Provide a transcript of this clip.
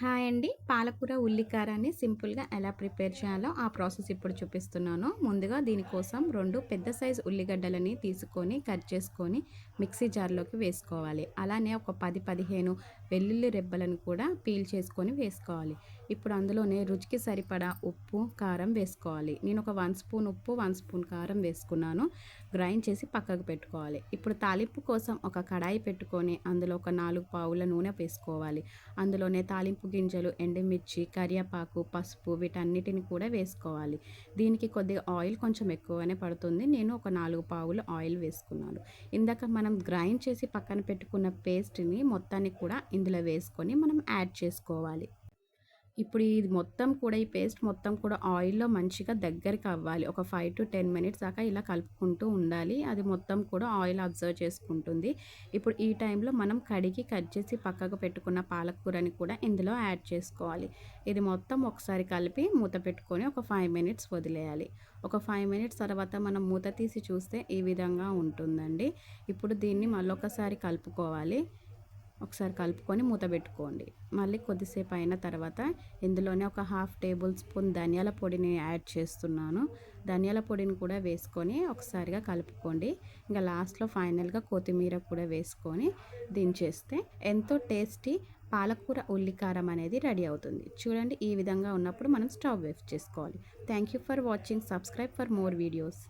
Hi అండి. పాలకూర ఉల్లికారాన్ని సింపుల్గా ఎలా ప్రిపేర్ చేయాలో ఆ ప్రాసెస్ ఇప్పుడు చూపిస్తున్నాను. ముందుగా దీనికోసం రెండు పెద్ద సైజు ఉల్లిగడ్డలని తీసుకొని కట్ చేసుకొని మిక్సీ జార్లోకి వేసుకోవాలి. అలానే ఒక పది పదిహేను వెల్లుల్లి రెబ్బలను కూడా పీల్ చేసుకొని వేసుకోవాలి. ఇప్పుడు అందులోనే రుచికి సరిపడా ఉప్పు కారం వేసుకోవాలి. నేను ఒక వన్ స్పూన్ ఉప్పు వన్ స్పూన్ కారం వేసుకున్నాను. గ్రైండ్ చేసి పక్కకు పెట్టుకోవాలి. ఇప్పుడు తాలింపు కోసం ఒక కడాయి పెట్టుకొని అందులో ఒక నాలుగు పావుల నూనె వేసుకోవాలి. అందులోనే తాలింపు గింజలు ఎండుమిర్చి కరివేపాకు పసుపు వీటన్నిటిని కూడా వేసుకోవాలి. దీనికి కొద్దిగా ఆయిల్ కొంచెం ఎక్కువగానే పడుతుంది. నేను ఒక నాలుగు పావులు ఆయిల్ వేసుకున్నాను. ఇందాక మనం గ్రైండ్ చేసి పక్కన పెట్టుకున్న పేస్ట్ని మొత్తాన్ని కూడా ఇందులో వేసుకొని మనం యాడ్ చేసుకోవాలి. ఇప్పుడు ఇది మొత్తం కూడా ఈ పేస్ట్ మొత్తం కూడా ఆయిల్లో మంచిగా దగ్గరికి అవ్వాలి. ఒక ఫైవ్ టు టెన్ మినిట్స్ దాకా ఇలా కలుపుకుంటూ ఉండాలి. అది మొత్తం కూడా ఆయిల్ అబ్జర్వ్ చేసుకుంటుంది. ఇప్పుడు ఈ టైంలో మనం కడిగి కట్ చేసి పక్కకు పెట్టుకున్న పాలకూరని కూడా ఇందులో యాడ్ చేసుకోవాలి. ఇది మొత్తం ఒకసారి కలిపి మూత పెట్టుకొని ఒక ఫైవ్ మినిట్స్ వదిలేయాలి. ఒక ఫైవ్ మినిట్స్ తర్వాత మనం మూత తీసి చూస్తే ఈ విధంగా ఉంటుందండి. ఇప్పుడు దీన్ని మళ్ళొకసారి కలుపుకోవాలి. ఒకసారి కలుపుకొని మూత పెట్టుకోండి. మళ్ళీ కొద్దిసేపు అయిన తర్వాత ఇందులోనే ఒక హాఫ్ టేబుల్ స్పూన్ ధనియాల పొడిని యాడ్ చేస్తున్నాను. ధనియాల పొడిని కూడా వేసుకొని ఒకసారిగా కలుపుకోండి. ఇంకా లాస్ట్లో ఫైనల్గా కొత్తిమీర కూడా వేసుకొని దించేస్తే ఎంతో టేస్టీ పాలకూర ఉల్లికారం అనేది రెడీ అవుతుంది. చూడండి ఈ విధంగా ఉన్నప్పుడు మనం స్టవ్ వేఫ్ చేసుకోవాలి. Thank you for watching. Subscribe for more videos.